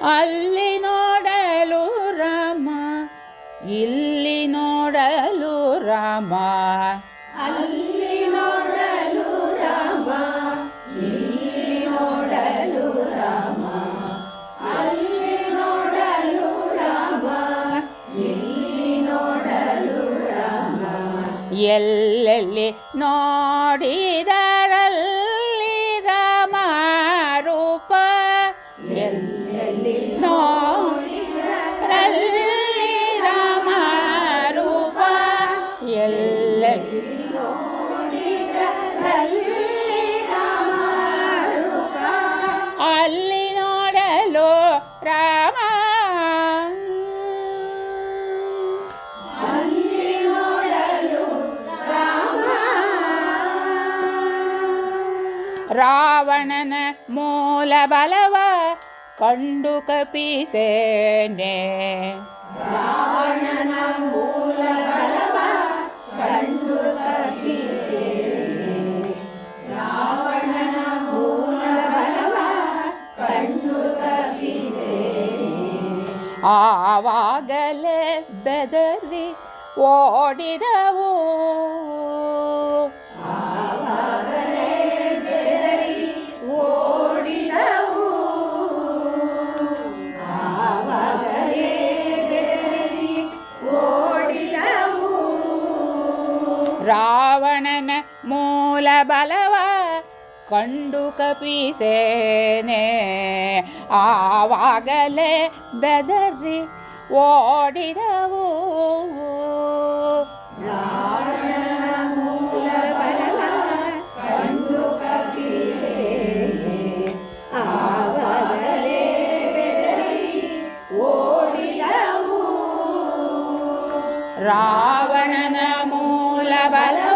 ಅಲ್ಲಿ ನೋಡಲು ರಾಮ ಇಲ್ಲಿ ನೋಡಲು ರಾಮ. ಅಲ್ಲಿ ನೋಡಲು ರಾಮ ಇಲ್ಲಿ ನೋಡಲು ರಾಮ. ಅಲ್ಲಿ ನೋಡಲು ರಾಮ ಇಲ್ಲಿ ನೋಡಲು ರಾಮ. ಎಲ್ಲೆಲ್ಲಿ ನೋಡಿದರಲ್ಲಿ ರಾವಣನ ಮೂಲ ಬಲವ ಕಂಡು ಕಪಿಸೇನೆ. ರಾವಣನ ಮೂಲ ಬಲವ ಕಂಡು ಕಪಿಸೇನೆ. ರಾವಣನ ಮೂಲ ಬಲವ ಕಂಡು ಆವಾಗಲೇ ಬೆದರಿ ಓಡಿದವು ಬಲವ ಕಂಡು ಕಪಿಸೇನೆ ಆವಾಗಲೇ ಬೆದರಿ ಓಡಿದವು ರಾವಣನ ಮೂಲ ಬಲವ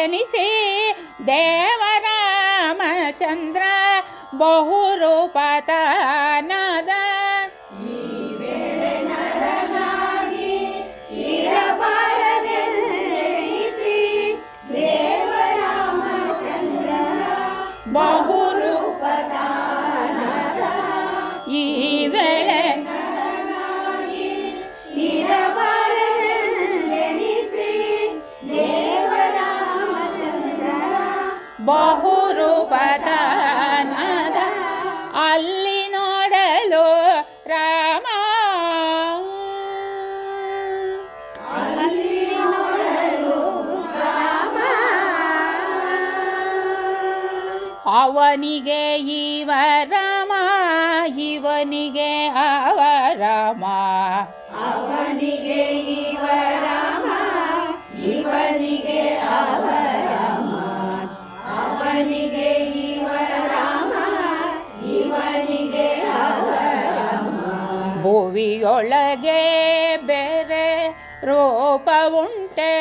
ಇರಬಾರದೆನಿಸಿ ದೇವರಾಮಚಂದ್ರ ಬಹುರೂಪತನದ ಅವನಿಗೆ ಇವ ರಾಮ ಇವನಿಗೆ ಅವ ರಾಮ ಅವನಿಗೆ ಇವ ರಾಮ ಇವನಿಗೆ ಅವ ರಾಮ ಅವನಿಗೆ ಇವ ರಾಮ ಇವನಿಗೆ ಅವ ರಾಮ ಭುವಿಯೊಳಗೆ ಬೇರೆ ರೂಪ ಉಂಟೆ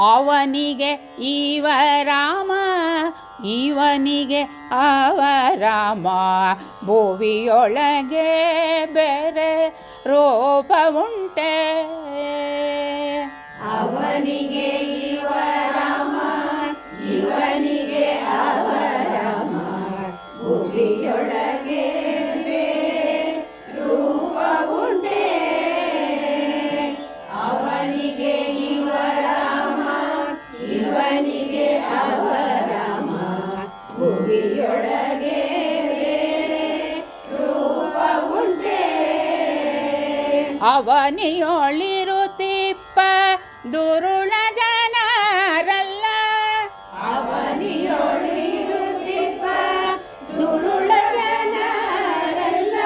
ಅವನಿಗೆ ಇವ ರಾಮ ಇವನಿಗೆ ಅವ ರಾಮ. ಭುವಿಯೊಳಗೆ ಬೇರೆ ರೂಪ ಉಂಟೆ. ಅವನಿಗೆ ಅವನಿಯೊಳಿರುತ್ತಿಪ್ಪ ದುರುಳ ಜನರಲ್ಲ. ಅವನಿಯೊಳಿರುತ್ತಿಪ್ಪ ದುರುಳ ಜನರಲ್ಲ.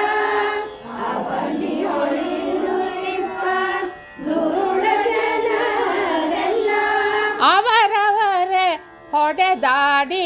ಅವನಿಯೊಳಿರುತ್ತಿಪ್ಪ ದುರುಳ ಜನರಲ್ಲ. ಅವರವರೇ ಹೊಡೆದಾಡಿ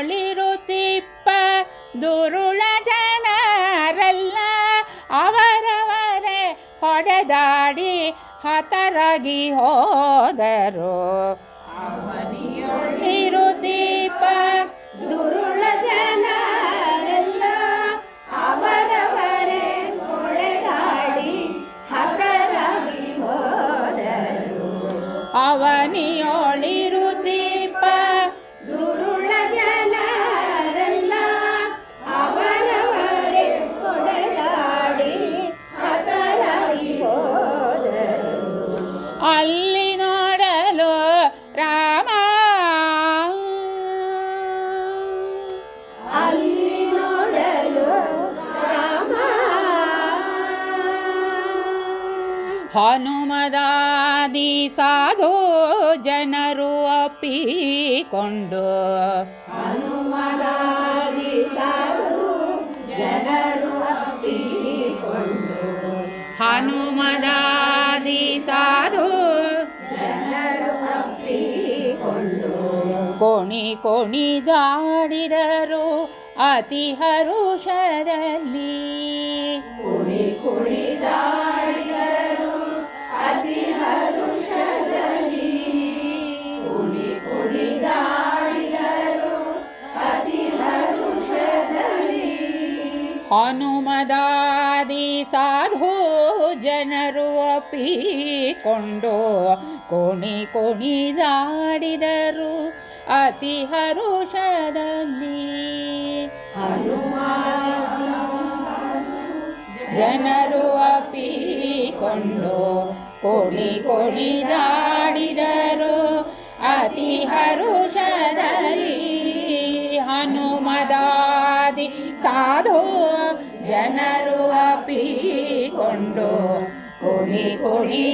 ಹತರಾಗಿ ಹೋದರು. ಹನುಮದಾದಿ ಸಾಧು ಜನರು ಅಪ್ಪಿಕೊಂಡು. ಹನುಮದಾದಿ ಸಾಧು ಜನರು ಅಪ್ಪಿಕೊಂಡು. ಹನುಮದಾದಿ ಸಾಧು ಜನರು ಅಪ್ಪಿಕೊಂಡು. ಕೋಣಿ ಕೋಣಿದಾಡಿದರು ಅತಿ ಹರುಷದಲ್ಲಿ. ಕುಣಿ ಕುಣಿದಾಡಿದರು ಹನುಮದಾದಿ ಸಾಧು ಜನರು ಅಪ್ಪಿಕೊಂಡು ಕೋಣಿ ಕೋಣಿದಾಡಿದರು ಅತಿ ಹರುಷದಲ್ಲಿ. ಜನರು ಅಪ್ಪಿಕೊಂಡು ಕೋಣಿ ದಾಡಿದರು ಅತಿ ಹರುಷದಲ್ಲಿ ಹನುಮದಾದಿ ಸಾಧು ಜನರು ಅಪ್ಪಿಕೊಂಡು ಕೋಳಿ ಕೋಳಿದಾಡಿದರು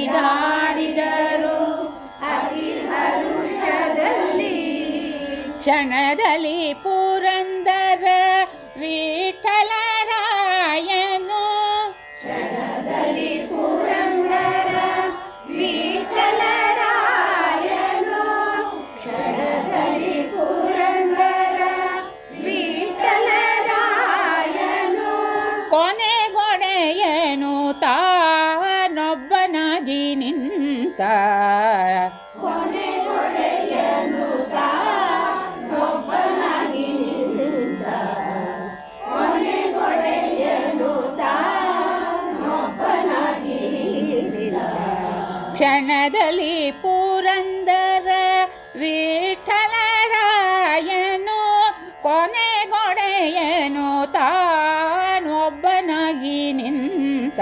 ಅತಿ ಹರುಷದಲ್ಲಿ ಕ್ಷಣದಲ್ಲಿ ಪುರಂದರ ವಿಠಲರಾಯನು ನಿಂತ ಕ್ಷಣದಲ್ಲಿ ಪುರಂದರ ವಿಠಲರಾಯನು ಕೊನೆಗೊಡೆಯನು ತಾನೊಬ್ಬನಾಗಿ ನಿಂತ.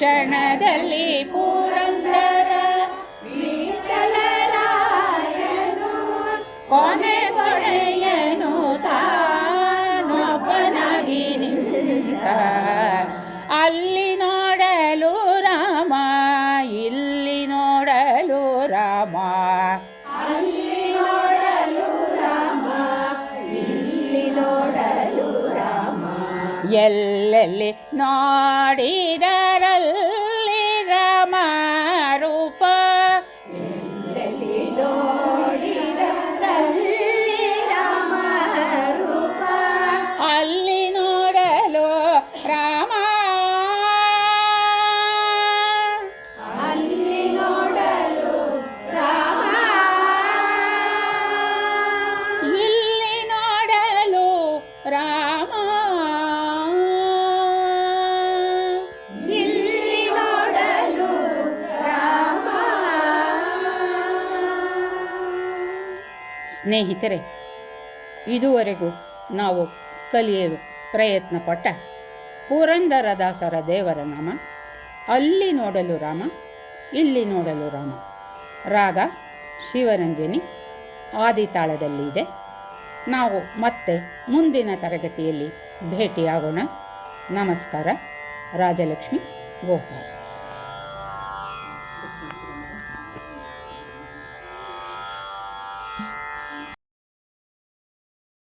ಕ್ಷಣದಲ್ಲಿ ಪೂರಂದರ ಕೊನೆ ಕೊಡೆಯನು ತಾನೊಬ್ಬನಾಗಿ ನಿಂತ. ಅಲ್ಲಿ ನೋಡಲು ರಾಮ ಇಲ್ಲಿ ನೋಡಲು ರಾಮ. ಅಲ್ಲಿ ನೋಡಲು ರಾಮ ಇಲ್ಲಿ ನೋಡಲು ರಾಮ. ಎಲ್ಲೆಲ್ಲಿ ನೋಡಿದರಲ್ಲಿ ಸ್ನೇಹಿತರೆ, ಇದುವರೆಗೂ ನಾವು ಕಲಿಯಲು ಪ್ರಯತ್ನ ಪಟ್ಟ ಪುರಂದರದಾಸರ ದೇವರ ನಾಮ, ಅಲ್ಲಿ ನೋಡಲು ರಾಮ, ಇಲ್ಲಿ ನೋಡಲು ರಾಮ. ರಾಗ, ಶಿವರಂಜನಿ, ಆದಿತಾಳದಲ್ಲಿ ಇದೆ. ನಾವು ಮತ್ತೆ ಮುಂದಿನ ತರಗತಿಯಲ್ಲಿ ಭೇಟಿಯಾಗೋಣ. ನಮಸ್ಕಾರ, ರಾಜಲಕ್ಷ್ಮಿ, ಗೋಪಾಲ್.